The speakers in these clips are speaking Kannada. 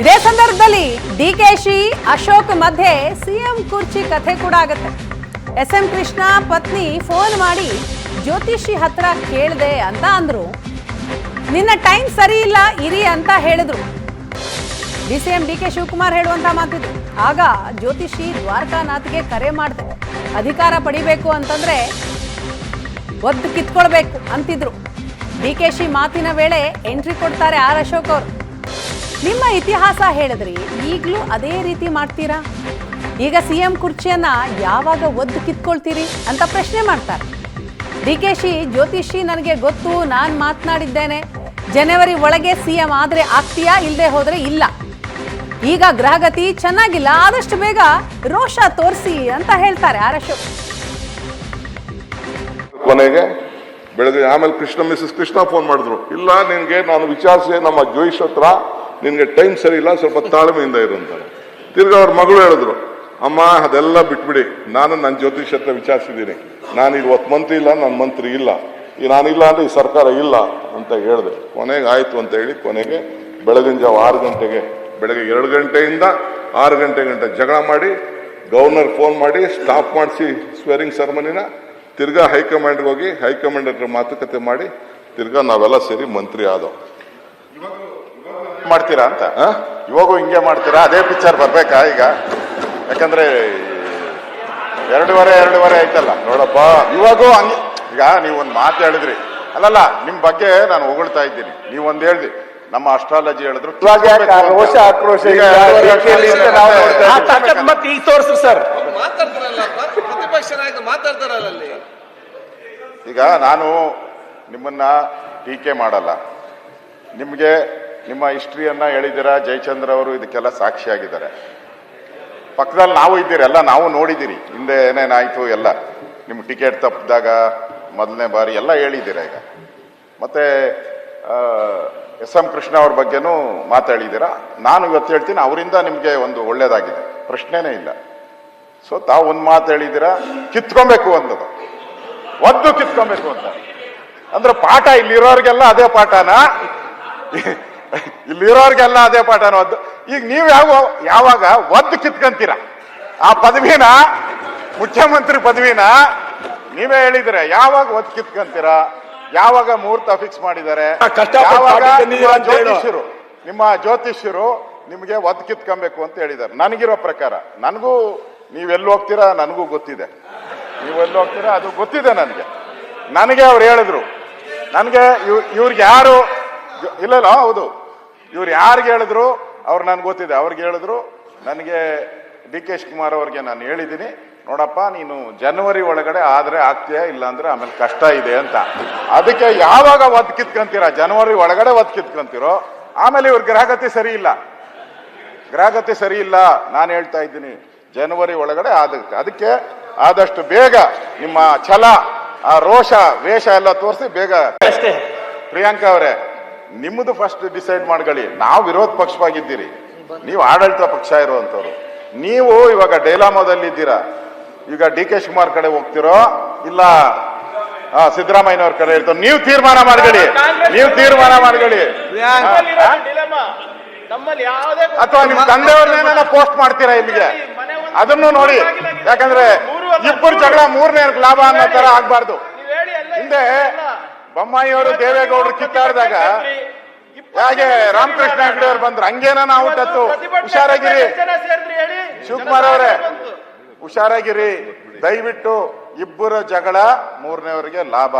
ಇದೇ ಸಂದರ್ಭದಲ್ಲಿ ಡಿಕೆಶಿ ಅಶೋಕ್ ಮಧ್ಯೆ ಸಿಎಂ ಕುರ್ಚಿ ಕಥೆ ಕೂಡ ಆಗುತ್ತೆ. ಎಸ್ ಎಂ ಕೃಷ್ಣ ಪತ್ನಿ ಫೋನ್ ಮಾಡಿ, ಜ್ಯೋತಿಷಿ ಹತ್ರ ಕೇಳಿದೆ ಅಂತ ಅಂದ್ರು. ನಿನ್ನ ಟೈಮ್ ಸರಿ ಇಲ್ಲ, ಇರಿ ಅಂತ ಹೇಳಿದ್ರು. D C M D K Shivakumar ಹೇಳುವಂತ ಮಾತಿದ್ರು ಆಗ ಜ್ಯೋತಿಷಿ ದ್ವಾರಕಾನಾಥ್ಗೆ ಕರೆ ಮಾಡಿದೆ. ಅಧಿಕಾರ ಪಡಿಬೇಕು ಅಂತಂದ್ರೆ ಒದ್ದು ಕಿತ್ಕೊಳ್ಬೇಕು, ಅಂತಿದ್ರು. ಡಿ ಕೆ ಶಿ ಮಾತಿನ ವೇಳೆ ಎಂಟ್ರಿ ಕೊಡ್ತಾರೆ ಆರ್ ಅಶೋಕ್ ಅವರು. ನಿಮ್ಮ ಇತಿಹಾಸ ಹೇಳಿದ್ರಿ, ಈಗಲೂ ಅದೇ ರೀತಿ ಮಾಡ್ತೀರಾ? ಈಗ ಸಿ ಎಂ ಕುರ್ಚಿಯನ್ನ ಯಾವಾಗ ಒದ್ದು ಕಿತ್ಕೊಳ್ತೀರಿ ಅಂತ ಪ್ರಶ್ನೆ ಮಾಡ್ತಾರೆ. ಡಿ ಕೆ ಶಿ ಜ್ಯೋತಿಷಿ ನನಗೆ ಗೊತ್ತು, ನಾನು ಮಾತನಾಡಿದ್ದೇನೆ. ಜನವರಿ ಒಳಗೆ ಸಿ ಎಂ ಆದರೆ ಆಗ್ತೀಯಾ ಇಲ್ಲದೆ ಹೋದರೆ ಇಲ್ಲ. ಈಗ ಗ್ರಹಗತಿ ಚೆನ್ನಾಗಿಲ್ಲ, ಆದಷ್ಟು ಬೇಗ ರೋಷ ತೋರಿಸಿ ಅಂತ ಹೇಳ್ತಾರೆ ಆರ್ ಅಶೋಕ್ ಕೊನೆಗೆ ಬೆಳಗ್ಗೆ ಆಮೇಲೆ ಕೃಷ್ಣ ಮಿಸಸ್ ಕೃಷ್ಣ ಫೋನ್ ಮಾಡಿದ್ರು. ಇಲ್ಲ, ನಿನಗೆ ನಾನು ವಿಚಾರಿಸಿ ನಮ್ಮ ಜೋಯಿಷ್ ಹತ್ರ ನಿನ್ಗೆ ಟೈಮ್ ಸರಿ ಇಲ್ಲ, ಸ್ವಲ್ಪ ತಾಳ್ಮೆಯಿಂದ ಇರು ಅಂತ. ತಿರ್ಗಿ ಅವ್ರ ಮಗಳು ಹೇಳಿದ್ರು, ಅಮ್ಮ, ಅದೆಲ್ಲ ಬಿಟ್ಬಿಡಿ. ನಾನು ನನ್ನ ಜ್ಯೋತಿಷ್ ಹತ್ರ ವಿಚಾರಿಸಿದ್ದೀನಿ. ನಾನು ಈಗ ಒತ್ತು ಮಂತ್ರಿ ಇಲ್ಲ ನನ್ನ ಮಂತ್ರಿ ಇಲ್ಲ. ಈ ನಾನಿಲ್ಲ ಅಂದ್ರೆ ಈ ಸರ್ಕಾರ ಇಲ್ಲ ಅಂತ ಹೇಳಿದೆ. ಕೊನೆಗೆ ಆಯಿತು ಅಂತ ಹೇಳಿ ಕೊನೆಗೆ ಬೆಳಗಿನ ಜಾವ ಆರು ಗಂಟೆಗೆ, ಬೆಳಗ್ಗೆ ಎರಡು ಗಂಟೆಯಿಂದ ಆರು ಗಂಟೆ ಗಂಟೆ ಜಗಳ ಮಾಡಿ, ಗವರ್ನರ್ ಫೋನ್ ಮಾಡಿ, ಸ್ಟಾಪ್ ಮಾಡಿಸಿ ಸ್ವೇರಿಂಗ್ ಸೆರೆಮನಿನ ತಿರ್ಗಾ ಹೈಕಮಾಂಡ್ಗೆ ಹೋಗಿ ಹೈಕಮಾಂಡ್ ಹತ್ರ ಮಾತುಕತೆ ಮಾಡಿ, ತಿರ್ಗಾ ನಾವೆಲ್ಲ ಸೇರಿ ಮಂತ್ರಿ ಆದವು ಮಾಡ್ತೀರಾ ಅಂತ? ಇವಾಗ ಹಿಂಗೆ ಮಾಡ್ತೀರಾ? ಅದೇ ಪಿಕ್ಚರ್ ಬರ್ಬೇಕಾ ಈಗ? ಯಾಕಂದ್ರೆ ಎರಡೂವರೆ ಎರಡೂವರೆ ಆಯ್ತಲ್ಲ. ನೋಡಪ್ಪ. ಇವಾಗೂ ಹಂಗೆ ಈಗ ನೀವು ಒಂದು ಮಾತು ಹೇಳಿದ್ರಿ. ಅಲ್ಲಲ್ಲ ನಿಮ್ ಬಗ್ಗೆ ನಾನು ಹೊಗಳ್ತಾ ಇದ್ದೀನಿ. ನೀವು ಒಂದ್ ಹೇಳ್ದಿ ನಮ್ಮ ಅಸ್ಟ್ರಾಲಜಿ ಹೇಳಿದ್ರು ಇವಾಗ ಯಾಕೆ ಆ ರೋಷ ಆಕ್ರೋಶ ಈಗ ಮತ್ತೆ ತೋರಿಸ್ರಿ ಸರ್. ಈಗ ನಾನು ನಿಮ್ಮನ್ನ ಟೀಕೆ ಮಾಡಲ್ಲ. ನಿಮಗೆ ನಿಮ್ಮ ಹಿಸ್ಟ್ರಿಯನ್ನ ಹೇಳಿದ್ದೀರಾ? ಜಯಚಂದ್ರ ಅವರು ಇದಕ್ಕೆಲ್ಲ ಸಾಕ್ಷಿಯಾಗಿದ್ದಾರೆ. ಪಕ್ಕದಲ್ಲಿ ನಾವು ಇದ್ದೀರಿ, ಎಲ್ಲ ನಾವು ನೋಡಿದ್ದೀರಿ. ಹಿಂದೆ ಏನೇನಾಯಿತು ಎಲ್ಲ. ನಿಮ್ಮ ಟಿಕೆಟ್ ತಪ್ಪಿದಾಗ ಮೊದಲನೇ ಬಾರಿ ಎಲ್ಲ ಹೇಳಿದ್ದೀರ ಈಗ? ಮತ್ತೆ ಎಸ್ ಎಂ ಕೃಷ್ಣ ಅವ್ರ ಬಗ್ಗೆನೂ ಮಾತಾಡಿದ್ದೀರಾ? ನಾನು ಇವತ್ತು ಹೇಳ್ತೀನಿ, ಅವರಿಂದ ನಿಮಗೆ ಒಂದು ಒಳ್ಳೇದಾಗಿದೆ. ಪ್ರಶ್ನೆನೇ ಇಲ್ಲ. ಸೊ ತಾವು ಒಂದು ಮಾತು ಹೇಳಿದ್ದೀರಾ? ಕಿತ್ಕೊಬೇಕು ಅಂದದು ಒದ್ದು ಕಿತ್ಕೊಬೇಕು ಅಂತ. ಅಂದ್ರೆ ಪಾಠ ಇಲ್ಲಿರೋರಿಗೆಲ್ಲ ಅದೇ ಪಾಠನ? ಇಲ್ಲಿರೋರಿಗೆಲ್ಲ ಅದೇ ಪಾಠ ಅನ್ನೋದು ಈಗ ನೀವು ಯಾವ ಯಾವಾಗ ಒದ್ದು ಕಿತ್ಕೊಂತೀರ? ಆ ಪದವಿನ ಮುಖ್ಯಮಂತ್ರಿ ಪದವಿನ ನೀವೇ ಹೇಳಿದ್ರೆ ಯಾವಾಗ ಒದ್ ಕಿತ್ಕೊಂತೀರ? ಯಾವಾಗ ಮುಹೂರ್ತ ಫಿಕ್ಸ್ ಮಾಡಿದ್ದಾರೆ? ಯಾವಾಗ ಜ್ಯೋತಿಷ್ಯರು ನಿಮ್ಮ ಜ್ಯೋತಿಷ್ಯರು ನಿಮಗೆ ಒದ್ ಕಿತ್ಕೊಬೇಕು ಅಂತ ಹೇಳಿದ್ದಾರೆ. ನನಗಿರೋ ಪ್ರಕಾರ ನನಗೂ ನೀವೆಲ್ಲಿ ಹೋಗ್ತೀರಾ ನನಗೂ ಗೊತ್ತಿದೆ. ನೀವು ಎಲ್ಲಿ ಹೋಗ್ತೀರಾ ಅದು ಗೊತ್ತಿದೆ ನನಗೆ. ನನಗೆ ಅವ್ರು ಹೇಳಿದ್ರು. ನನಗೆ ಇವ್ ಇವ್ರಿಗೆ ಯಾರು ಇಲ್ಲಲ್ಲ ಇಲ್ಲ ಹೌದು. ಇವ್ರು ಯಾರಿಗೆ ಹೇಳಿದ್ರು? ಅವ್ರು ನನ್ಗೆ ಗೊತ್ತಿದೆ. ಅವ್ರಿಗೆ ಹೇಳಿದ್ರು ನನಗೆ ಡಿ ಕೆ ಶಿವಕುಮಾರ್ ಅವ್ರಿಗೆ ನಾನು ಹೇಳಿದ್ದೀನಿ. ನೋಡಪ್ಪ ನೀನು ಜನವರಿ ಒಳಗಡೆ ಆದ್ರೆ ಆಗ್ತೀಯಾ? ಇಲ್ಲ ಅಂದ್ರೆ ಆಮೇಲೆ ಕಷ್ಟ ಇದೆ ಅಂತ. ಅದಕ್ಕೆ ಯಾವಾಗ ಒದ್ ಕಿತ್ಕೊಂತೀರಾ? ಜನವರಿ ಒಳಗಡೆ ಒದ್ ಕಿತ್ಕೊಂತೀರೋ? ಆಮೇಲೆ ಇವ್ರ ಗ್ರಹಗತಿ ಸರಿ ಇಲ್ಲ. ಗ್ರಹಗತಿ ಸರಿ ಇಲ್ಲ. ನಾನು ಹೇಳ್ತಾ ಇದ್ದೀನಿ ಜನವರಿ ಒಳಗಡೆ ಆದಕ್ಕೆ ಅದಕ್ಕೆ ಆದಷ್ಟು ಬೇಗ ನಿಮ್ಮ ಛಲ ಆ ರೋಷ ವೇಷ ಎಲ್ಲ ತೋರಿಸಿ ಬೇಗ. ಅಷ್ಟೇ. ಪ್ರಿಯಾಂಕಾ ಅವರೇ ನಿಮ್ಮದು ಫಸ್ಟ್ ಡಿಸೈಡ್ ಮಾಡ್ಕೊಳ್ಳಿ. ನಾವು ವಿರೋಧ ಪಕ್ಷವಾಗಿದ್ದೀರಿ. ನೀವು ಆಡಳಿತ ಪಕ್ಷ ಇರುವಂತವ್ರು ನೀವು ಇವಾಗ ಡೈಲಾಮೋದಲ್ಲಿ ಇದ್ದೀರಾ? ಈಗ ಡಿ ಕೆ ಶಿವಕುಮಾರ್ ಕಡೆ ಹೋಗ್ತಿರೋ? ಇಲ್ಲ ಸಿದ್ದರಾಮಯ್ಯನವ್ರ ಕಡೆ ಇರ್ತಾರೆ? ನೀವು ತೀರ್ಮಾನ ಮಾಡ್ಕೊಳ್ಳಿ. ನೀವು ತೀರ್ಮಾನ ಮಾಡ್ಕೊಳ್ಳಿ. ಅಥವಾ ನಿಮ್ ತಂದೆಯವ್ರನ್ನ ಪೋಸ್ಟ್ ಮಾಡ್ತೀರಾ ಇಲ್ಲಿಗೆ? ಅದನ್ನು ನೋಡಿ. ಯಾಕಂದ್ರೆ ಇಬ್ಬರು ಜಗಳ ಮೂರನೇ ಲಾಭ ಅನ್ನೋ ತರ ಆಗ್ಬಾರ್ದು. ಹಿಂದೆ ಬೊಮ್ಮಾಯಿಯವರು ದೇವೇಗೌಡರು ಕಿತ್ತಾಡಿದಾಗ ಹಾಗೆ ರಾಮಕೃಷ್ಣ ಹೆಗಡೆ ಅವ್ರು ಬಂದ್ರು? ಹಂಗೇನ ನಾವು ತತ್ತು? ಹುಷಾರಾಗಿರಿ. ಶಿವಕುಮಾರ್ ಅವರೇ ಹುಷಾರಾಗಿರಿ. ದಯವಿಟ್ಟು ಇಬ್ಬರ ಜಗಳ ಮೂರನೇವರಿಗೆ ಲಾಭ.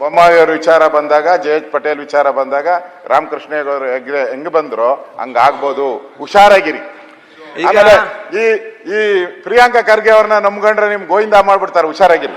ಬೊಮ್ಮಾಯಿಯವ್ರ ವಿಚಾರ ಬಂದಾಗ ಜೆ ಎಚ್ ಪಟೇಲ್ ವಿಚಾರ ಬಂದಾಗ ರಾಮಕೃಷ್ಣ ಹೆಗ್ಡೆ ಹೆಂಗ್ ಬಂದ್ರು ಹಂಗಾಗ್ಬೋದು. ಹುಷಾರಾಗಿರಿ. ಆಮೇಲೆ ಈ ಈ ಪ್ರಿಯಾಂಕಾ ಖರ್ಗೆ ಅವ್ರನ್ನ ನಂಬ್ಕೊಂಡ್ರೆ ನಿಮ್ ಗೋವಿಂದ ಮಾಡ್ಬಿಡ್ತಾರೆ. ಹುಷಾರಾಗಿರಿ.